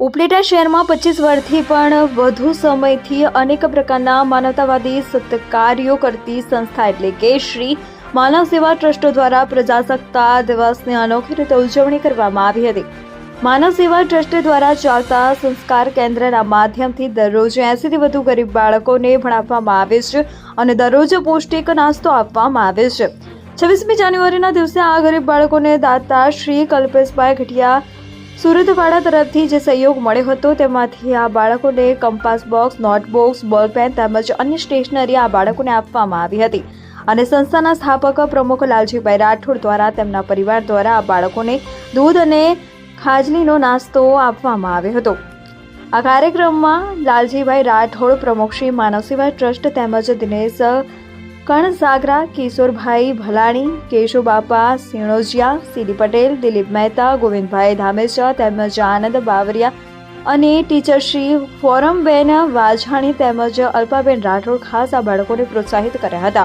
ઉપલેટા શહેરમાં પચીસ વર્ષથી પણ વધુ સમયથી અનેક પ્રકારના માનવતાવાદી સત્કાર્યો કરતી સંસ્થા એટલે કે શ્રી માનવ સેવા ટ્રસ્ટો દ્વારા પ્રજાસત્તા દિવસની અનોખી રીતે ઉજવણી કરવામાં આવી હતી. માનવ સેવા ટ્રસ્ટ દ્વારા ચાલતા સંસ્કાર કેન્દ્રના માધ્યમથી દરરોજ એંસીથી વધુ ગરીબ બાળકોને ભણાવવામાં આવે છે અને દરરોજ પૌષ્ટિક નાસ્તો આપવામાં આવે છે. છવ્વીસમી જાન્યુઆરીના દિવસે આ ગરીબ બાળકોને દાતા શ્રી કલ્પેશભાઈ ગઢિયા સુરતવાડા તરફથી જે સહયોગ મળ્યો હતો, તેમાંથી આ બાળકોને કંપાસ બોક્સ નોટબુક્સ બોલપેન તેમજ અન્ય સ્ટેશનરી આ બાળકોને આપવામાં આવી હતી. અને સંસ્થાના સ્થાપક પ્રમુખ લાલજીભાઈ રાઠોડ દ્વારા તેમના પરિવાર દ્વારા આ બાળકોને દૂધ અને ખાજલીનો નાસ્તો આપવામાં આવ્યો હતો. આ કાર્યક્રમમાં લાલજીભાઈ રાઠોડ, પ્રમુખ શ્રી માનવ સેવા ટ્રસ્ટ તેમજ દિનેશ કણસાગરા, કિશોરભાઈ ભલાણી, કેશુબાપા સિણોજિયા સીડી પટેલ, દિલીપ મહેતા, ગોવિંદભાઈ ધામેચા તેમજ આનંદ બાવરિયા અને ટીચર શ્રી ફોરમબેન વાઝાણી તેમજ અલ્પાબેન રાઠોડ ખાસ આ બાળકોને પ્રોત્સાહિત કર્યા હતા.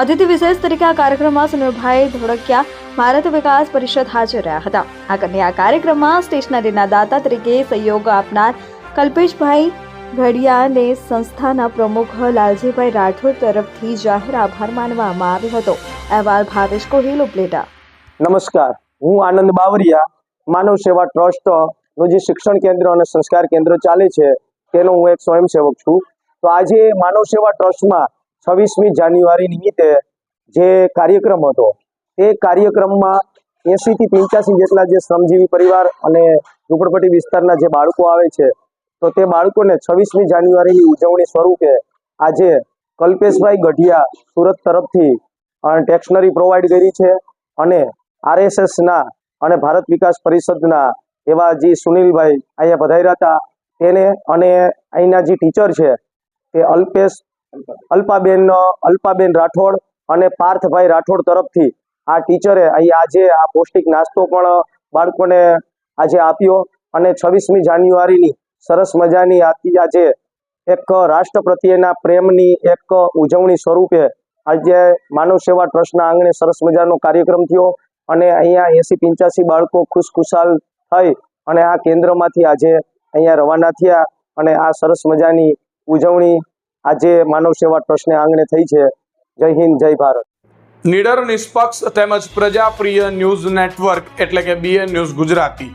અતિથિ વિશેષ તરીકે આ કાર્યક્રમમાં સુનિલભાઈ ધોળકિયા, ભારત વિકાસ પરિષદ હાજર રહ્યા હતા. આ કન્યા કાર્યક્રમમાં સ્ટેશનરીના દાતા તરીકે સહયોગ આપનાર કલ્પેશભાઈ ઘડિયાને સંસ્થાના પ્રમુખ લાલજીભાઈ રાઠોડ તરફથી જાહેર આભાર માનવામાં આવ્યો હતો. અહેવાલ ભાવેશ કોહિલ, ઉપલેટા. નમસ્કાર. હું આનંદ બાવરિયા, માનવ સેવા ટ્રસ્ટનું જે શિક્ષણ કેન્દ્ર અને સંસ્કાર કેન્દ્ર ચાલે છે, તેનો હું એક સ્વયંસેવક છું. તો આજે માનવ સેવા ટ્રસ્ટમાં છવ્વીસમી જાન્યુઆરી નિમિત્તે જે કાર્યક્રમ હતો, તે કાર્યક્રમમાં એંસી થી પંચ્યાસી જેટલા જે શ્રમજીવી પરિવાર અને ઝૂંપડપટ્ટી વિસ્તારના જે બાળકો આવે છે તો તે બાળકોને છવ્વીસમી જાન્યુઆરીની ઉજવણી સ્વરૂપે આજે કલ્પેશભાઈ ગઢિયા સુરત તરફથી ટેક્સનરી પ્રોવાઈડ કરી છે અને આરએસએસના અને ભારત વિકાસ પરિષદના એવા જે સુનિલભાઈ અહીંયા પધાર્યા હતા, તેને અને અહીંના જે ટીચર છે તે અલ્પેશ, અલ્પાબેન અલ્પાબેન રાઠોડ અને પાર્થભાઈ રાઠોડ તરફથી આ ટીચરે અહીં આજે આ પૌષ્ટિક નાસ્તો પણ બાળકોને આજે આપ્યો અને છવ્વીસમી જાન્યુઆરીની સરસ મજાની આતી આજે એક રાષ્ટ્ર પ્રત્યેના પ્રેમની એક ઉજવણી સ્વરૂપે આજે માનવ સેવા ટ્રસ્ટના આંગણે સરસ મજાનો કાર્યક્રમ થયો અને અહીંયા એસી પંચ્યાસી બાળકો ખુશખુશાલ થઈ અને આ કેન્દ્રમાંથી આજે અહીંયા રવાના થયા અને આ સરસ મજાની ઉજવણી આજે માનવ સેવા ટ્રસ્ટને આંગણે થઈ છે. જય હિન્દ, જય ભારત. નિડર નિષ્પક્ષ તેમજ પ્રજાપ્રિય ન્યૂઝ નેટવર્ક એટલે કે BN news Gujarati.